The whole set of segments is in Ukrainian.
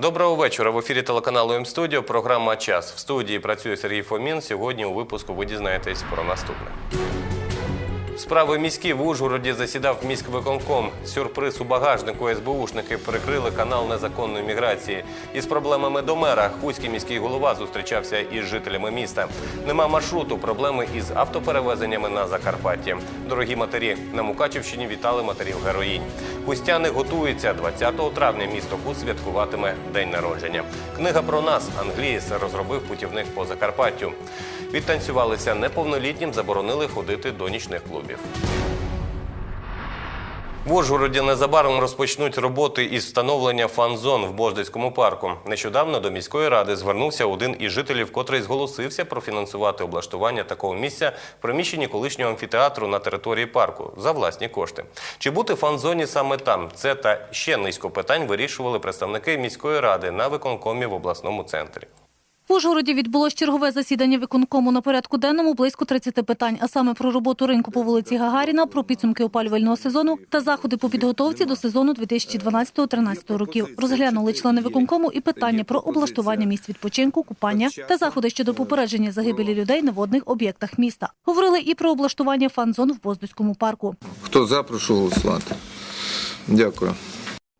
Доброго вечора. В ефірі телеканалу М-студіо. Програма Час. В студії працює Сергій Фомін. Сьогодні у випуску ви дізнаєтесь про наступне. Справи міські в Ужгороді засідав міськвиконком. Сюрприз у багажнику СБУшники перекрили канал незаконної міграції. Із проблемами до мера Хуський міський голова зустрічався із жителями міста. Нема маршруту, проблеми із автоперевезеннями на Закарпатті. Дорогі матері на Мукачівщині вітали матерів героїнь. Хустяни готуються. 20 травня місто Хуст святкуватиме день народження. Книга про нас англієць розробив путівник по Закарпаттю. Відтанцювалися неповнолітнім, заборонили ходити до нічних клубів. В Ужгороді незабаром розпочнуть роботи із встановлення фан-зон в Бождицькому парку. Нещодавно до міської ради звернувся один із жителів, котрий зголосився профінансувати облаштування такого місця в приміщенні колишнього амфітеатру на території парку за власні кошти. Чи бути фан-зоні саме там? Це та ще низько питань вирішували представники міської ради на виконкомі в обласному центрі. В Ужгороді відбулось чергове засідання виконкому на порядку денному близько 30 питань, а саме про роботу ринку по вулиці Гагаріна, про підсумки опалювального сезону та заходи по підготовці до сезону 2012-2013 років. Розглянули члени виконкому і питання про облаштування місць відпочинку, купання та заходи щодо попередження загибелі людей на водних об'єктах міста. Говорили і про облаштування фан-зон в Боздуському парку. Хто за, голосувати. Дякую.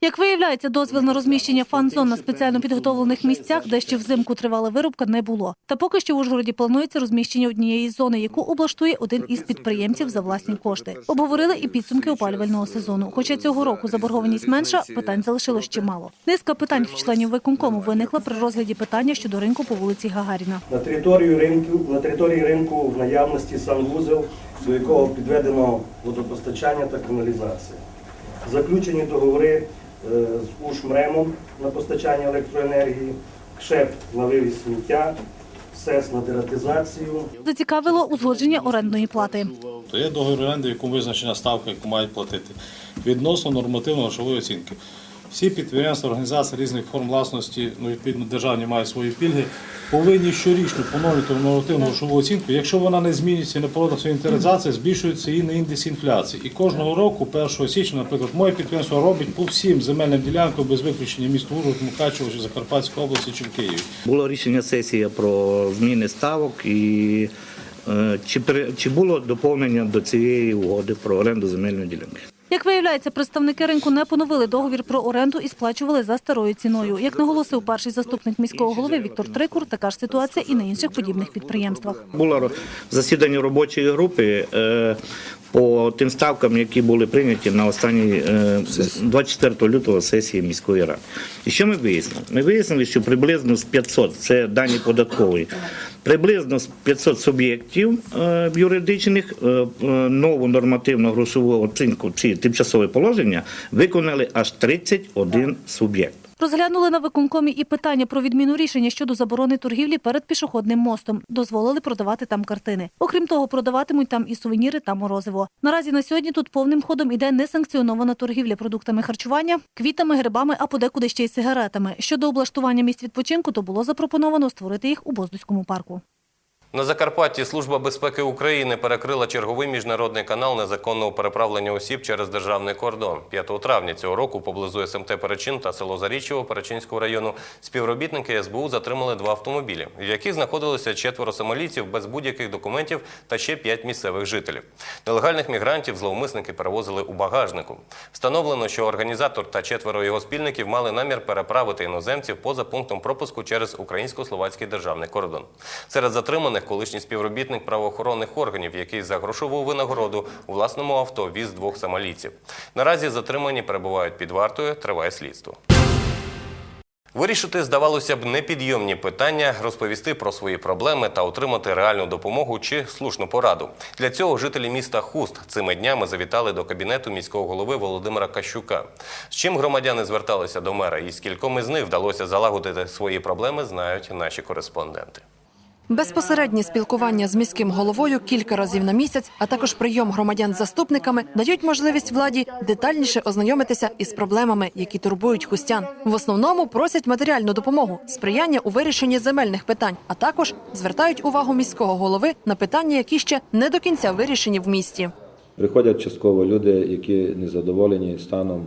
Як виявляється, дозвіл на розміщення фан-зон на спеціально підготовлених місцях, де ще взимку тривала вирубка, не було. Та поки що в Ужгороді планується розміщення однієї зони, яку облаштує один із підприємців за власні кошти. Обговорили і підсумки опалювального сезону. Хоча цього року заборгованість менша, питань залишилось чимало. Низка питань в членів виконкому виникла при розгляді питання щодо ринку по вулиці Гагаріна. На територію ринку, на території ринку в наявності санвузел, до якого підведено водопостачання та каналізація. Заключені договори з УШМРЕМом на постачання електроенергії, КШЕП на вивіз сміття, СЕС на дератизацію. Зацікавило узгодження орендної плати. То є договір оренди, в якому визначена ставка, яку мають платити. Відносно нормативно-грошової оцінки. Всі підприємства, організації різних форм власності, ну відповідно державні мають свої пільги, повинні щорічно поновлювати нормативну грошову оцінку. Якщо вона не змінюється і не проводить свою інтеризацію, збільшується і на індекс інфляції. І кожного року, 1 січня, наприклад, моє підприємство робить по всім земельним ділянкам без виключення міст Ужгород, Мукачево, чи Закарпатської області чи в Києві. Було рішення сесії про зміни ставок і е, чи, чи було доповнення до цієї угоди про оренду земельної ділянки? Як виявляється, представники ринку не поновили договір про оренду і сплачували за старою ціною. Як наголосив перший заступник міського голови Віктор Трикур, така ж ситуація і на інших подібних підприємствах. Було засідання робочої групи е, по тим ставкам, які були прийняті на останній е, 24 лютого сесії міської ради. І що ми вияснили? Ми вияснили, що приблизно з 500, це дані податкової, приблизно з 500 суб'єктів е, юридичних е, е, нову нормативну грошову оцінку чи тимчасове положення виконали аж 31 суб'єкт. Розглянули на виконкомі і питання про відміну рішення щодо заборони торгівлі перед пішохідним мостом. Дозволили продавати там картини. Окрім того, продаватимуть там і сувеніри та морозиво. Наразі на сьогодні тут повним ходом іде несанкціонована торгівля продуктами харчування, квітами, грибами, а подекуди ще й сигаретами. Щодо облаштування місць відпочинку, то було запропоновано створити їх у Боздуському парку. На Закарпатті Служба безпеки України перекрила черговий міжнародний канал незаконного переправлення осіб через державний кордон. 5 травня цього року поблизу СМТ Перечин та село Заріччєво Перечинського району співробітники СБУ затримали два автомобілі, в яких знаходилося четверо сомалійців без будь-яких документів та ще п'ять місцевих жителів. Нелегальних мігрантів зловмисники перевозили у багажнику. Встановлено, що організатор та четверо його спільників мали намір переправити іноземців поза пунктом пропуску через українсько-словацький державний кордон. Серед затриманих колишній співробітник правоохоронних органів, який за грошову винагороду у власному авто віз двох сомалійців. Наразі затримані перебувають під вартою, триває слідство. Вирішити, здавалося б, непідйомні питання, розповісти про свої проблеми та отримати реальну допомогу чи слушну пораду. Для цього жителі міста Хуст цими днями завітали до кабінету міського голови Володимира Кащука. З чим громадяни зверталися до мера і з кільком із них вдалося залагодити свої проблеми, знають наші кореспонденти. Безпосереднє спілкування з міським головою кілька разів на місяць, а також прийом громадян з заступниками дають можливість владі детальніше ознайомитися із проблемами, які турбують хустян. В основному просять матеріальну допомогу, сприяння у вирішенні земельних питань, а також звертають увагу міського голови на питання, які ще не до кінця вирішені в місті. Приходять частково люди, які не задоволені станом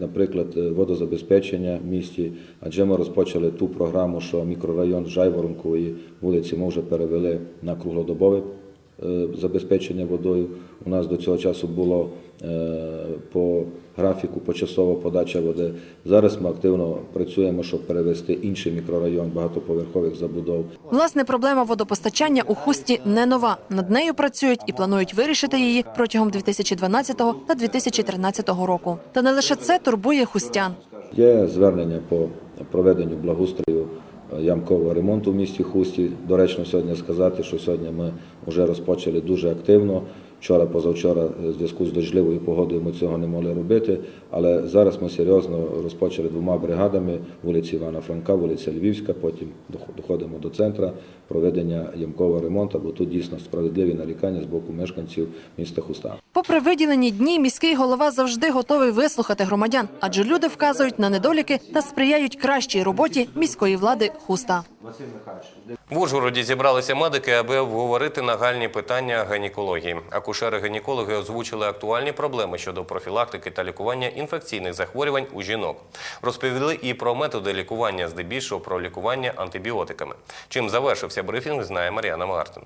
наприклад, е, водозабезпечення в місті, адже ми розпочали ту програму, що мікрорайон Жайворонкової вулиці ми вже перевели на круглодобове е, забезпечення водою. У нас до цього часу було е, по графіку почасова подача води. Зараз ми активно працюємо, щоб перевести інший мікрорайон багатоповерхових забудов. Власне, проблема водопостачання у хусті не нова. Над нею працюють і планують вирішити її протягом 2012 та 2013 року. Та не лише це турбує хустян. Є звернення по проведенню благоустрою е, ямкового ремонту в місті Хусті. Доречно сьогодні сказати, що сьогодні ми вже розпочали дуже активно. Вчора, позавчора, е, в зв'язку з дощливою погодою ми цього не могли робити, але зараз ми серйозно розпочали двома бригадами вулиці Івана Франка, вулиця Львівська, потім дох- доходимо до центра проведення ямкового ремонту, бо тут дійсно справедливі нарікання з боку мешканців міста Хуста. Попри виділені дні, міський голова завжди готовий вислухати громадян, адже люди вказують на недоліки та сприяють кращій роботі міської влади хуста. В Ужгороді зібралися медики, аби обговорити нагальні питання гінекології. Акушери-гінекологи озвучили актуальні проблеми щодо профілактики та лікування інфекційних захворювань у жінок. Розповіли і про методи лікування, здебільшого про лікування антибіотиками. Чим завершився брифінг, знає Мар'яна Мартин.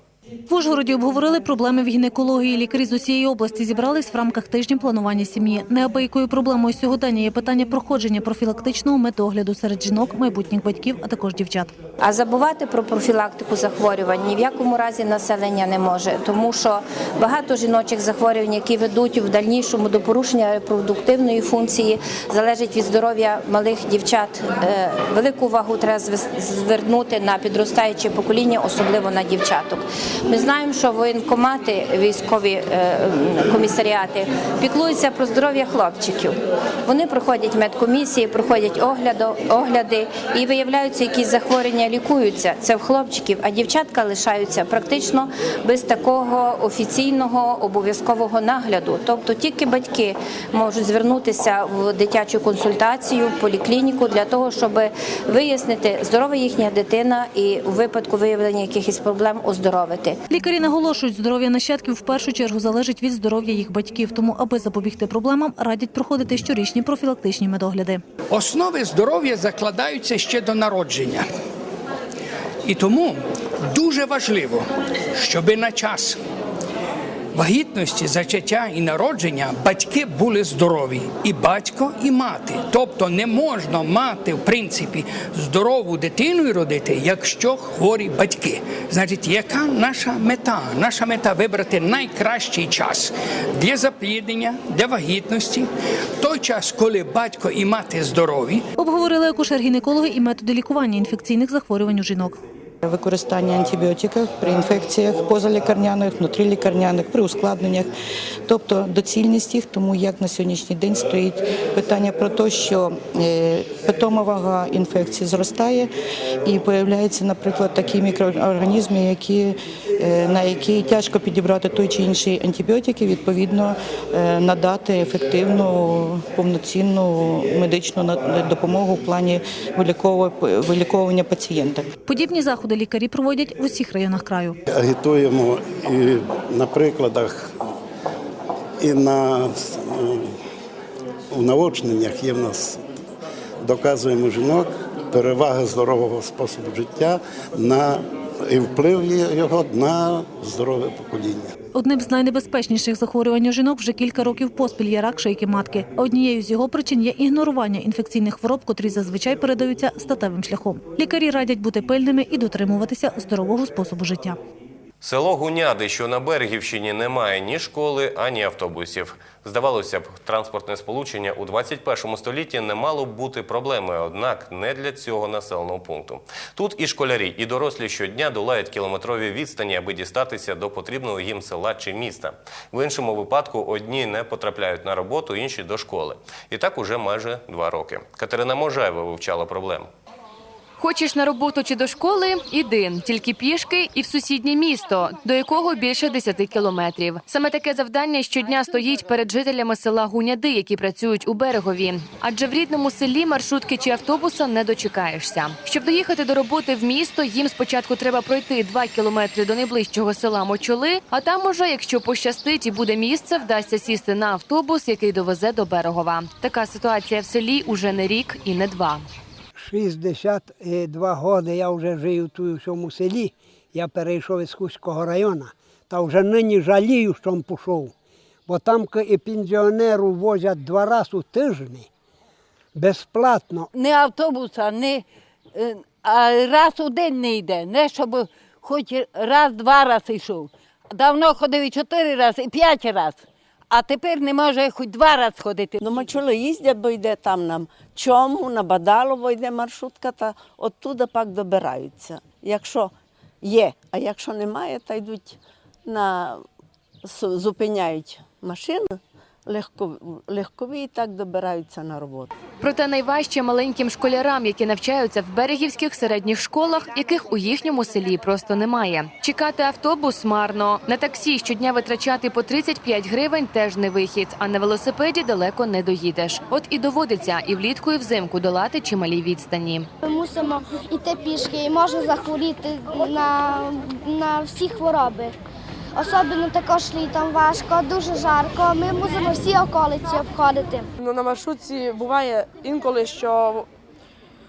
В Ужгороді обговорили проблеми в гінекології. Лікарі з усієї області зібрались в рамках тижня планування сім'ї. Неабиякою проблемою сьогодення є питання проходження профілактичного медогляду серед жінок, майбутніх батьків, а також дівчат. А забувати про профілактику захворювань ні в якому разі населення не може, тому що багато жіночих захворювань, які ведуть в дальнішому до порушення репродуктивної функції, залежить від здоров'я малих дівчат. Е, Велику увагу треба звернути на підростаюче покоління, особливо на дівчаток. Ми знаємо, що воєнкомати, військові е, комісаріати піклуються про здоров'я хлопчиків. Вони проходять медкомісії, проходять огляди і виявляються, якісь захворювання лікуються. Це в хлопчиків, а дівчатка лишаються практично без такого офіційного обов'язкового нагляду. Тобто тільки батьки можуть звернутися в дитячу консультацію, поліклініку для того, щоб вияснити, здорова їхня дитина і у випадку виявлення якихось проблем оздоровити. Лікарі наголошують, здоров'я нащадків в першу чергу залежить від здоров'я їх батьків. Тому, аби запобігти проблемам, радять проходити щорічні профілактичні медогляди. Основи здоров'я закладаються ще до народження. І тому дуже важливо, щоб на час вагітності, зачаття і народження батьки були здорові, і батько, і мати. Тобто не можна мати, в принципі, здорову дитину і родити, якщо хворі батьки. Значить, яка наша мета? Наша мета вибрати найкращий час для запліднення, для вагітності, той час, коли батько і мати здорові, Обговорили акушер-гінекологи і методи лікування інфекційних захворювань у жінок. Використання антибіотиків при інфекціях позалікарняних, внутрілікарняних, при ускладненнях, тобто доцільність їх, тому як на сьогоднішній день стоїть питання про те, що е, питома вага інфекції зростає і появляються, наприклад, такі мікроорганізми, які, на які тяжко підібрати той чи інший антибіотик і відповідно е, надати ефективну повноцінну медичну на- допомогу в плані вилікову- виліковування пацієнта. Подібні заходи лікарі проводять в усіх районах краю. агітуємо і на прикладах, і на у наочненнях є в нас доказуємо жінок переваги здорового способу життя на і вплив його на здорове покоління. Одним з найнебезпечніших захворювань у жінок вже кілька років поспіль є рак шийки матки. Однією з його причин є ігнорування інфекційних хвороб, котрі зазвичай передаються статевим шляхом. Лікарі радять бути пильними і дотримуватися здорового способу життя. Село Гуняди, що на Берегівщині, не має ні школи, ані автобусів. Здавалося б, транспортне сполучення у 21 столітті не мало б бути проблемою, однак не для цього населеного пункту. Тут і школярі, і дорослі щодня долають кілометрові відстані, аби дістатися до потрібного їм села чи міста. В іншому випадку одні не потрапляють на роботу, інші до школи. І так уже майже два роки. Катерина Можаєва вивчала проблему. Хочеш на роботу чи до школи? Іди тільки пішки і в сусіднє місто, до якого більше 10 кілометрів. Саме таке завдання щодня стоїть перед жителями села Гуняди, які працюють у берегові. Адже в рідному селі маршрутки чи автобуса не дочекаєшся. Щоб доїхати до роботи в місто, їм спочатку треба пройти 2 кілометри до найближчого села Мочоли. А там уже, якщо пощастить і буде місце, вдасться сісти на автобус, який довезе до берегова. Така ситуація в селі уже не рік і не два. 62 роки я вже живу тут у цьому селі. Я перейшов із Хуського району. Та вже нині жалію, що він пішов. Бо там і пенсіонеру возять два рази у тиждень безплатно. не автобуса, не а раз у день не йде. Не щоб хоч раз-два рази йшов. Давно ходив і чотири рази, і п'ять разів. А тепер не може хоч два рази ходити. Ну, ми чули, їздять, бо йде там нам чому, на Бадалово йде маршрутка, та оттуда пак добираються. Якщо є, а якщо немає, то йдуть на зупиняють машину, легкові і так добираються на роботу. Проте найважче маленьким школярам, які навчаються в берегівських середніх школах, яких у їхньому селі просто немає. Чекати автобус марно. На таксі щодня витрачати по 35 гривень теж не вихід. А на велосипеді далеко не доїдеш. От і доводиться і влітку, і взимку долати чималі відстані. Ми мусимо йти пішки і можна захворіти на, на всі хвороби. Особливо також літом важко, дуже жарко. Ми мусимо всі околиці обходити. Ну, на маршрутці буває інколи, що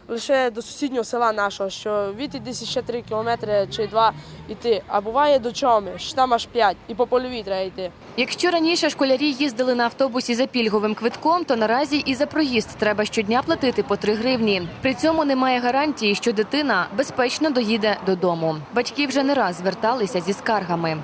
лише до сусіднього села нашого, що від десь ще 3 кілометри чи 2 йти. А буває до чоми, що там аж 5, і по польовій треба йти. Якщо раніше школярі їздили на автобусі за пільговим квитком, то наразі і за проїзд треба щодня платити по 3 гривні. При цьому немає гарантії, що дитина безпечно доїде додому. Батьки вже не раз зверталися зі скаргами.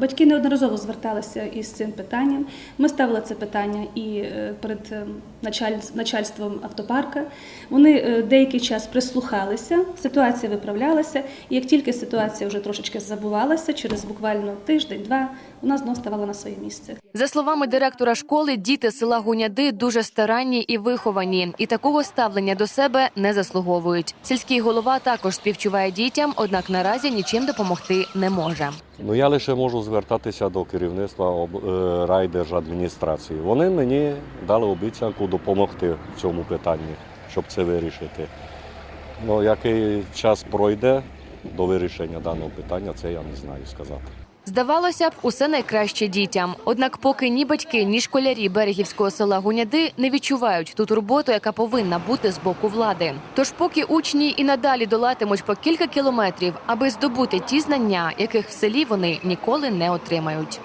Батьки неодноразово зверталися із цим питанням. Ми ставили це питання і е, перед е, началь- начальством автопарка. Вони е, деякий час прислухалися, ситуація виправлялася. І як тільки ситуація вже трошечки забувалася, через буквально тиждень-два вона знов ставала на своє місце. За словами директора школи, діти села Гуняди дуже старанні і виховані, і такого ставлення до себе не заслуговують. Сільський голова також співчуває дітям, однак наразі нічим допомогти не може. Ну я лише можу звертатися до керівництва об- е, райдержадміністрації. Вони мені дали обіцянку допомогти в цьому питанні, щоб це вирішити. Ну, який час пройде до вирішення даного питання, це я не знаю сказати. Здавалося б, усе найкраще дітям. Однак, поки ні батьки, ні школярі берегівського села Гуняди не відчувають ту турботу, яка повинна бути з боку влади. Тож, поки учні і надалі долатимуть по кілька кілометрів, аби здобути ті знання, яких в селі вони ніколи не отримають.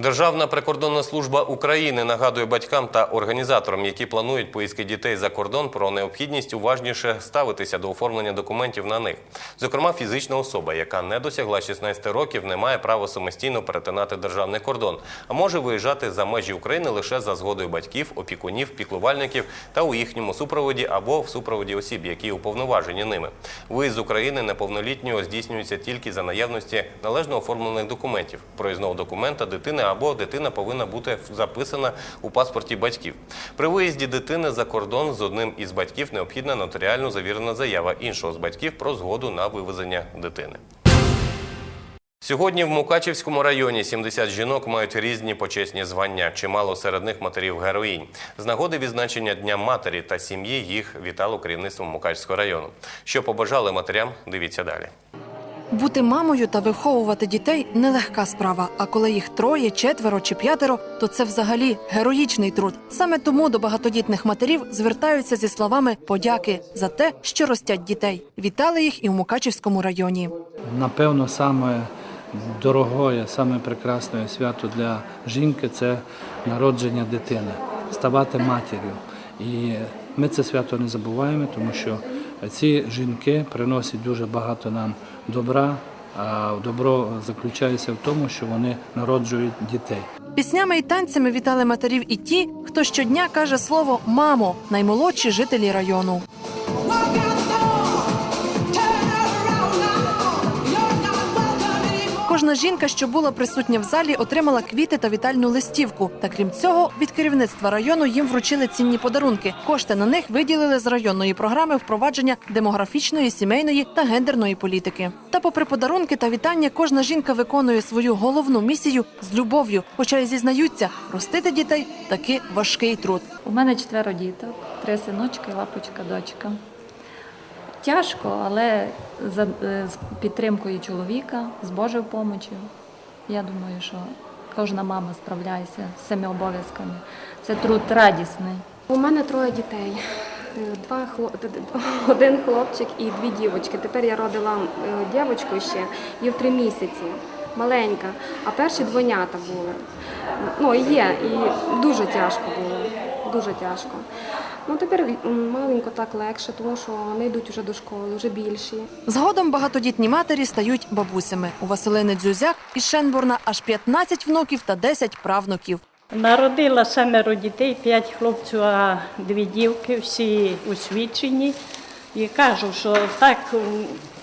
Державна прикордонна служба України нагадує батькам та організаторам, які планують поїздки дітей за кордон, про необхідність уважніше ставитися до оформлення документів на них. Зокрема, фізична особа, яка не досягла 16 років, не має права самостійно перетинати державний кордон, а може виїжджати за межі України лише за згодою батьків, опікунів, піклувальників та у їхньому супроводі або в супроводі осіб, які уповноважені ними. Виїзд з України неповнолітнього здійснюється тільки за наявності належно оформлених документів. Проїзного документа дитини або дитина повинна бути записана у паспорті батьків. При виїзді дитини за кордон з одним із батьків необхідна нотаріально завірена заява іншого з батьків про згоду на вивезення дитини. Сьогодні в Мукачівському районі 70 жінок мають різні почесні звання. Чимало серед них матерів героїнь. З нагоди відзначення Дня матері та сім'ї їх вітало керівництво Мукачівського району. Що побажали матерям, дивіться далі. Бути мамою та виховувати дітей нелегка справа. А коли їх троє, четверо чи п'ятеро, то це взагалі героїчний труд. Саме тому до багатодітних матерів звертаються зі словами подяки за те, що ростять дітей. Вітали їх і в Мукачівському районі. Напевно, саме дорогое, саме прекрасне свято для жінки це народження дитини, ставати матір'ю. І ми це свято не забуваємо, тому що ці жінки приносять дуже багато нам добра. А добро заключається в тому, що вони народжують дітей. Піснями і танцями вітали матерів і ті, хто щодня каже слово мамо, наймолодші жителі району. Кожна жінка, що була присутня в залі, отримала квіти та вітальну листівку. Та крім цього, від керівництва району їм вручили цінні подарунки. Кошти на них виділили з районної програми впровадження демографічної, сімейної та гендерної політики. Та, попри подарунки та вітання, кожна жінка виконує свою головну місію з любов'ю. Хоча й зізнаються, ростити дітей таки важкий труд. У мене четверо діток, три синочки, лапочка, дочка. Тяжко, але за, е, з підтримкою чоловіка, з Божою допомогою. Я думаю, що кожна мама справляється з цими обов'язками. Це труд радісний. У мене троє дітей. Е, Два один хлопчик і дві дівочки. Тепер я родила е, дівочку ще, їй в три місяці, маленька, а перші двойнята були. Ну, і є, і дуже тяжко було. Дуже тяжко. Ну тепер маленько так легше, тому що вони йдуть вже до школи, вже більші. Згодом багатодітні матері стають бабусями. У Василини Дзюзяк із Шенбурна аж 15 внуків та 10 правнуків. Народила семеро дітей, п'ять хлопців, а дві дівки, всі освічені. І кажу, що так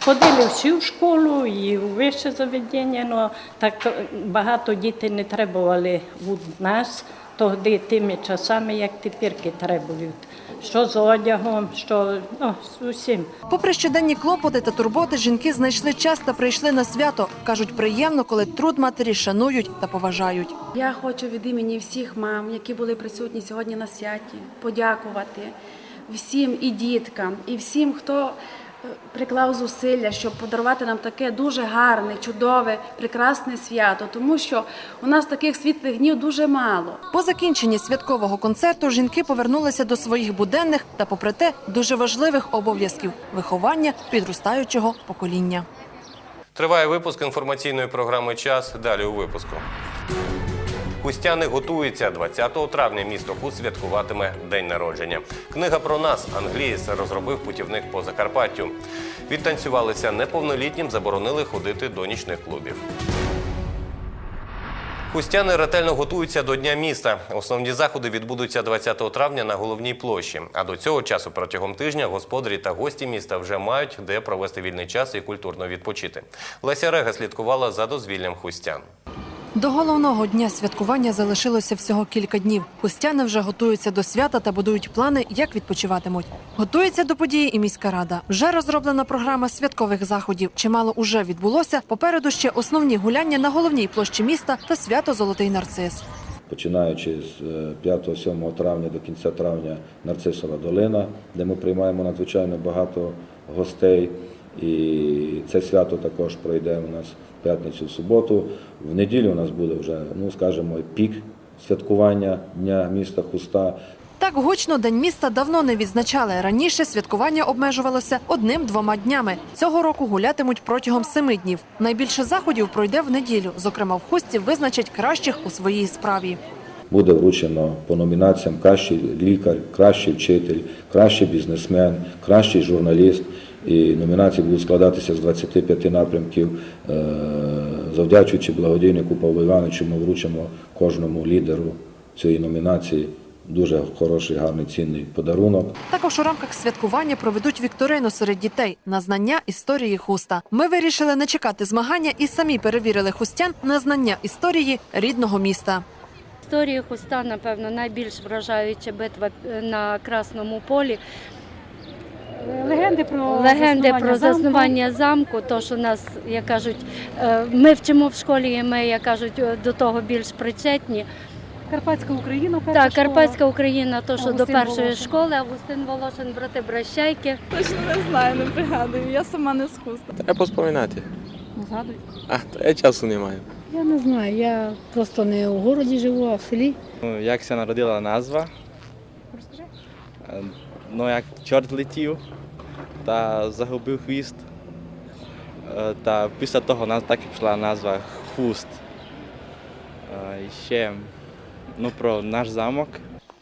ходили всі в школу і у вище заведення, але так багато дітей не требували від нас тоді тими часами, як тепер требують. Що з одягом, що ну, з усім. Попри щоденні клопоти та турботи, жінки знайшли час та прийшли на свято. кажуть, приємно, коли труд матері шанують та поважають. Я хочу від імені всіх мам, які були присутні сьогодні на святі, подякувати всім і діткам, і всім, хто приклав зусилля, щоб подарувати нам таке дуже гарне, чудове, прекрасне свято, тому що у нас таких світлих днів дуже мало. По закінченні святкового концерту жінки повернулися до своїх буденних та, попри те, дуже важливих обов'язків виховання підростаючого покоління. Триває випуск інформаційної програми Час. Далі у випуску. Хустяни готуються. 20 травня місто Хуст святкуватиме день народження. Книга про нас англієць розробив путівник по Закарпаттю. Відтанцювалися неповнолітнім, заборонили ходити до нічних клубів. Хустяни ретельно готуються до Дня міста. Основні заходи відбудуться 20 травня на головній площі. А до цього часу протягом тижня господарі та гості міста вже мають де провести вільний час і культурно відпочити. Леся Рега слідкувала за дозвіллям хустян. До головного дня святкування залишилося всього кілька днів. Хустяни вже готуються до свята та будують плани, як відпочиватимуть. Готується до події і міська рада. Вже розроблена програма святкових заходів. Чимало уже відбулося. Попереду ще основні гуляння на головній площі міста та свято Золотий нарцис. починаючи з е, 5-7 травня до кінця травня Нарцисова долина, де ми приймаємо надзвичайно багато гостей. І це свято також пройде у нас п'ятницю, в суботу. В неділю у нас буде вже, ну скажімо, пік святкування Дня міста Хуста. Так гучно День міста давно не відзначали. Раніше святкування обмежувалося одним-двома днями. Цього року гулятимуть протягом семи днів. Найбільше заходів пройде в неділю. Зокрема, в хусті визначать кращих у своїй справі. Буде вручено по номінаціям кращий лікар, кращий вчитель, кращий бізнесмен, кращий журналіст. І номінації будуть складатися з 25 напрямків. Е, Завдячуючи благодійнику Павлу Івановичу, ми вручимо кожному лідеру цієї номінації дуже хороший, гарний, цінний подарунок. Також у рамках святкування проведуть вікторину серед дітей на знання історії хуста. Ми вирішили не чекати змагання і самі перевірили хустян на знання історії рідного міста. Історія Хуста, напевно, найбільш вражаюча битва е, на Красному полі. Легенди про Легенди заснування про замку. заснування замку, то що нас, як кажуть, е, ми вчимо в школі, і ми, як кажуть, е, до того більш причетні. Карпатська Україна, перша Так, школа. Карпатська Україна, то що до першої Волошин. школи, Августин Волошин, брати Бращайки. Точно не знаю, не пригадую. Я сама не з хуста. Треба поспоминати. Згадуй. А, то я часу не маю. Я не знаю, я просто не у городі живу, а в селі. Ну, Як се народила назва? Розкажи. Ну, як чорт летів та загубив хвіст. Е, Та після того нас так і пішла назва Хуст. Е, І ще ну, про наш замок.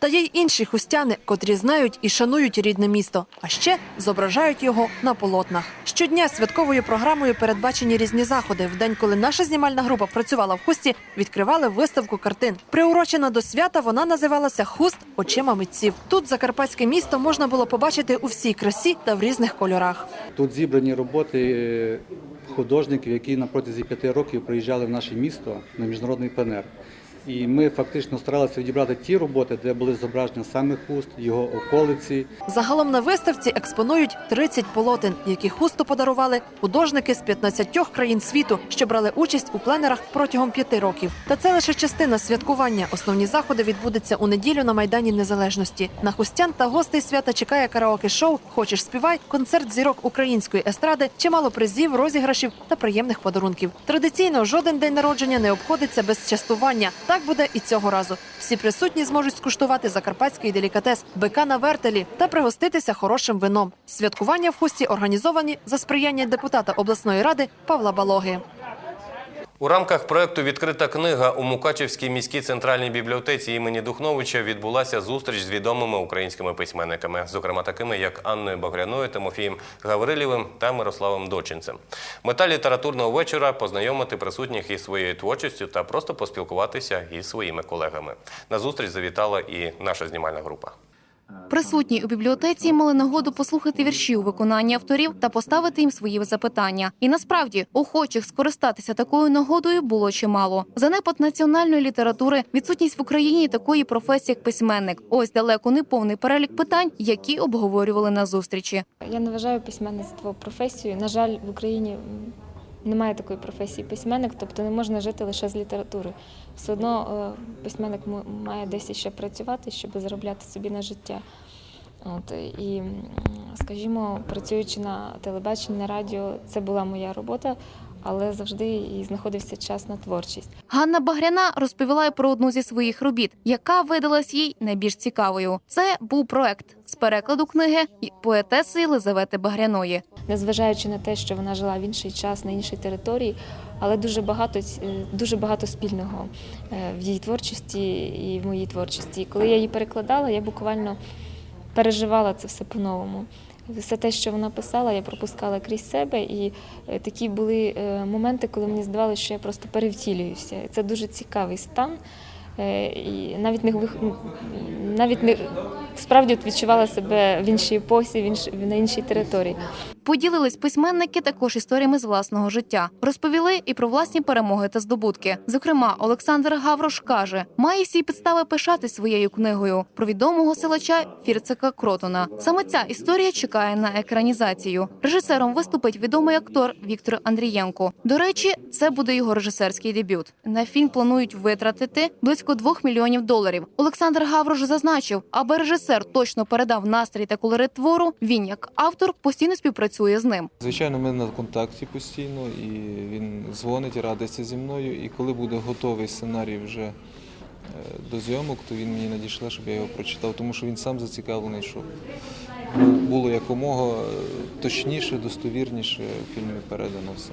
Та є й інші хустяни, котрі знають і шанують рідне місто, а ще зображають його на полотнах. Щодня святковою програмою передбачені різні заходи. В день, коли наша знімальна група працювала в хусті, відкривали виставку картин. Приурочена до свята, вона називалася Хуст очима митців. Тут закарпатське місто можна було побачити у всій красі та в різних кольорах. Тут зібрані роботи е, художників, які на протязі п'яти років приїжджали в наше місто на міжнародний пленер. І ми фактично старалися відібрати ті роботи, де були зображені саме хуст, його околиці. Загалом на виставці експонують 30 полотен, які хусту подарували художники з 15 країн світу, що брали участь у пленерах протягом п'яти років. Та це лише частина святкування. Основні заходи відбудуться у неділю на майдані Незалежності. На хустян та гостей свята чекає караоке-шоу Хочеш співай, концерт зірок української естради, чимало призів, розіграшів та приємних подарунків. Традиційно жоден день народження не обходиться без частування. Так буде і цього разу. Всі присутні зможуть скуштувати закарпатський делікатес бика на вертелі та пригоститися хорошим вином. Святкування в хусті організовані за сприяння депутата обласної ради Павла Балоги. У рамках проекту Відкрита книга у Мукачевській міській центральній бібліотеці імені Духновича відбулася зустріч з відомими українськими письменниками, зокрема такими як Анною Багряною, Тимофієм Гаврилєвим та Мирославом Дочинцем. Мета літературного вечора познайомити присутніх із своєю творчістю та просто поспілкуватися із своїми колегами. На зустріч завітала і наша знімальна група. Присутні у бібліотеці мали нагоду послухати вірші у виконанні авторів та поставити їм свої запитання. І насправді охочих скористатися такою нагодою було чимало. Занепад національної літератури, відсутність в Україні такої професії, як письменник. Ось далеко не повний перелік питань, які обговорювали на зустрічі. Я не вважаю письменництво професією. На жаль, в Україні немає такої професії письменник, тобто не можна жити лише з літератури. Все одно е, письменник має десь ще працювати, щоб заробляти собі на життя. От, і, скажімо, працюючи на телебаченні, на радіо, це була моя робота, але завжди і знаходився час на творчість. Ганна Багряна розповіла й про одну зі своїх робіт, яка видалась їй найбільш цікавою. Це був проект з перекладу книги поетеси Єлизавети Багряної. незважаючи на те, що вона жила в інший час на іншій території, але дуже багато е, дуже багато спільного е, в її творчості і в моїй творчості. І коли я її перекладала, я буквально переживала це все по-новому. Все те, що вона писала, я пропускала крізь себе, і е, такі були е, моменти, коли мені здавалося, що я просто перевтілююся. Це дуже цікавий стан. Е, І навіть не вих- навіть не справді відчувала себе в іншій епосі, в інш... на іншій території. Поділились письменники також історіями з власного життя. Розповіли і про власні перемоги та здобутки. Зокрема, Олександр Гаврош каже, має всі підстави пишати своєю книгою про відомого силача Фірцика Кротона. Саме ця історія чекає на екранізацію. Режисером виступить відомий актор Віктор Андрієнко. До речі, це буде його режисерський дебют. На фільм планують витратити близько двох мільйонів доларів. Олександр Гаврош зазначив, аби режисер точно передав настрій та колорит твору. Він, як автор, постійно співпрацює з ним. Звичайно, ми на контакті постійно, і він дзвонить, радиться зі мною. І коли буде готовий сценарій вже е, до зйомок, то він мені надійшле, щоб я його прочитав, тому що він сам зацікавлений, щоб було якомога е, точніше, достовірніше в фільмі передано все.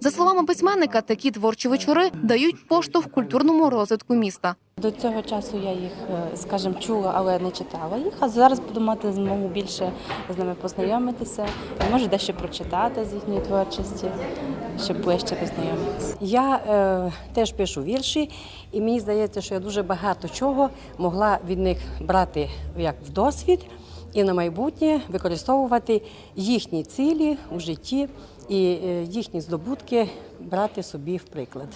За словами письменника, такі творчі вечори дають поштовх культурному розвитку міста. До цього часу я їх, е, скажімо, чула, але не читала їх. А зараз буду мати змогу більше з ними познайомитися, може дещо прочитати з їхньої творчості, щоб ближче познайомитися. Я е, теж пишу вірші, і мені здається, що я дуже багато чого могла від них брати як в досвід і на майбутнє використовувати їхні цілі у житті і е, їхні здобутки брати собі в приклад.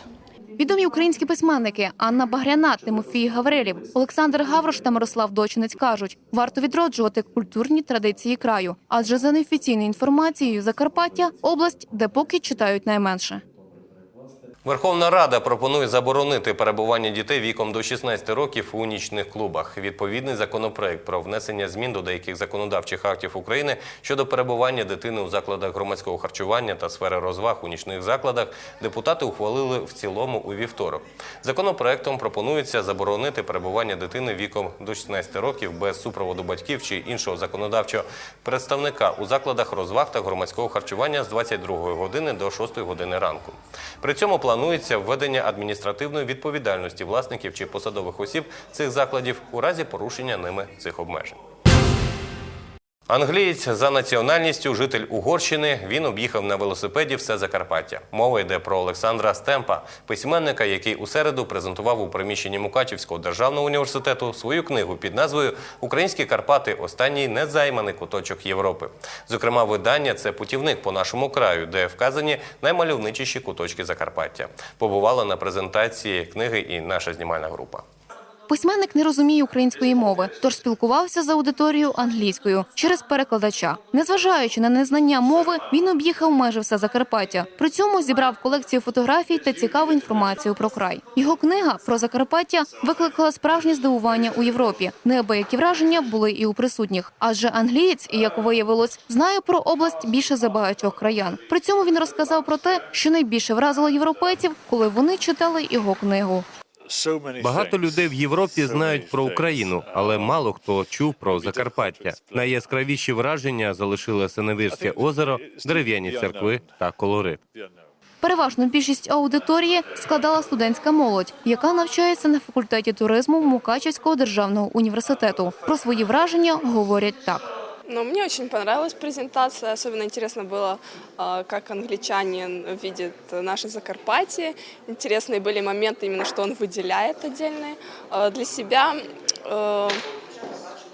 Відомі українські письменники Анна Багряна, Тимофій Гаврилів, Олександр Гаврош та Мирослав Дочинець кажуть, варто відроджувати культурні традиції краю, адже за неофіційною інформацією Закарпаття область, де поки читають найменше. Верховна Рада пропонує заборонити перебування дітей віком до 16 років у нічних клубах. Відповідний законопроект про внесення змін до деяких законодавчих актів України щодо перебування дитини у закладах громадського харчування та сфери розваг у нічних закладах депутати ухвалили в цілому у вівторок. Законопроектом пропонується заборонити перебування дитини віком до 16 років без супроводу батьків чи іншого законодавчого представника у закладах розваг та громадського харчування з 22 години до 6 години ранку. При цьому планується планується введення адміністративної відповідальності власників чи посадових осіб цих закладів у разі порушення ними цих обмежень. Англієць за національністю, житель Угорщини, він об'їхав на велосипеді все Закарпаття. Мова йде про Олександра Стемпа, письменника, який у середу презентував у приміщенні Мукачівського державного університету свою книгу під назвою Українські Карпати останній незайманий куточок Європи. Зокрема, видання це путівник по нашому краю, де вказані наймальовничіші куточки Закарпаття. Побувала на презентації книги і наша знімальна група. Письменник не розуміє української мови, тож спілкувався з аудиторією англійською через перекладача. Незважаючи на незнання мови, він об'їхав майже все Закарпаття. При цьому зібрав колекцію фотографій та цікаву інформацію про край. Його книга про Закарпаття викликала справжнє здивування у Європі. Неабиякі враження були і у присутніх, адже англієць, як виявилось, знає про область більше за багатьох краян. При цьому він розказав про те, що найбільше вразило європейців, коли вони читали його книгу. Багато людей в Європі знають про Україну, але мало хто чув про Закарпаття. Найяскравіші враження залишили Синевирське озеро, дерев'яні церкви та колорит. Переважну більшість аудиторії складала студентська молодь, яка навчається на факультеті туризму Мукачівського державного університету. Про свої враження говорять так. Ну, мне очень понравилась презентация. Особенно интересно было, а, как англичанин видит наше Закарпатье. Интересные были моменты, именно что он выделяет отдельные а, для себя. Э,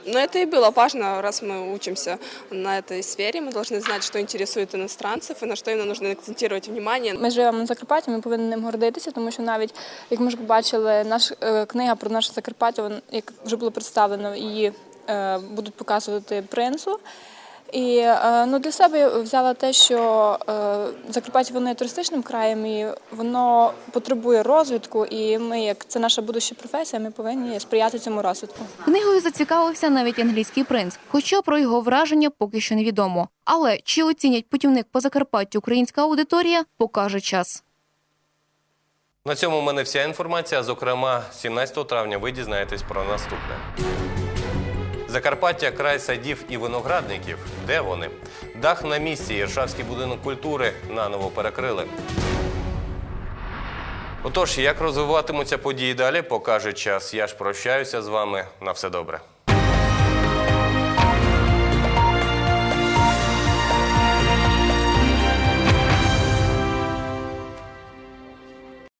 Но это и было важно, раз мы учимся на этой сфере, мы должны знать, что интересует иностранцев и на что именно нужно акцентировать внимание. Ми живемо на Закарпатті, ми повинні ним гордитися, тому що навіть, як ми ж побачили, наша е, книга про наше Закарпаття, вон, як вже було представлено, її е, Будуть показувати принцу. І е, ну, для себе я взяла те, що е, Закарпаття воно є туристичним краєм, і воно потребує розвитку, і ми, як це наша будуща професія, ми повинні сприяти цьому розвитку. Книгою зацікавився навіть англійський принц, хоча про його враження поки що невідомо. Але чи оцінять путівник по Закарпаттю українська аудиторія, покаже час. На цьому в мене вся інформація. Зокрема, 17 травня ви дізнаєтесь про наступне. Закарпаття край садів і виноградників. Де вони? Дах на місці. Іршавський будинок культури наново перекрили. Отож, як розвиватимуться події далі, покаже час. Я ж прощаюся з вами. На все добре.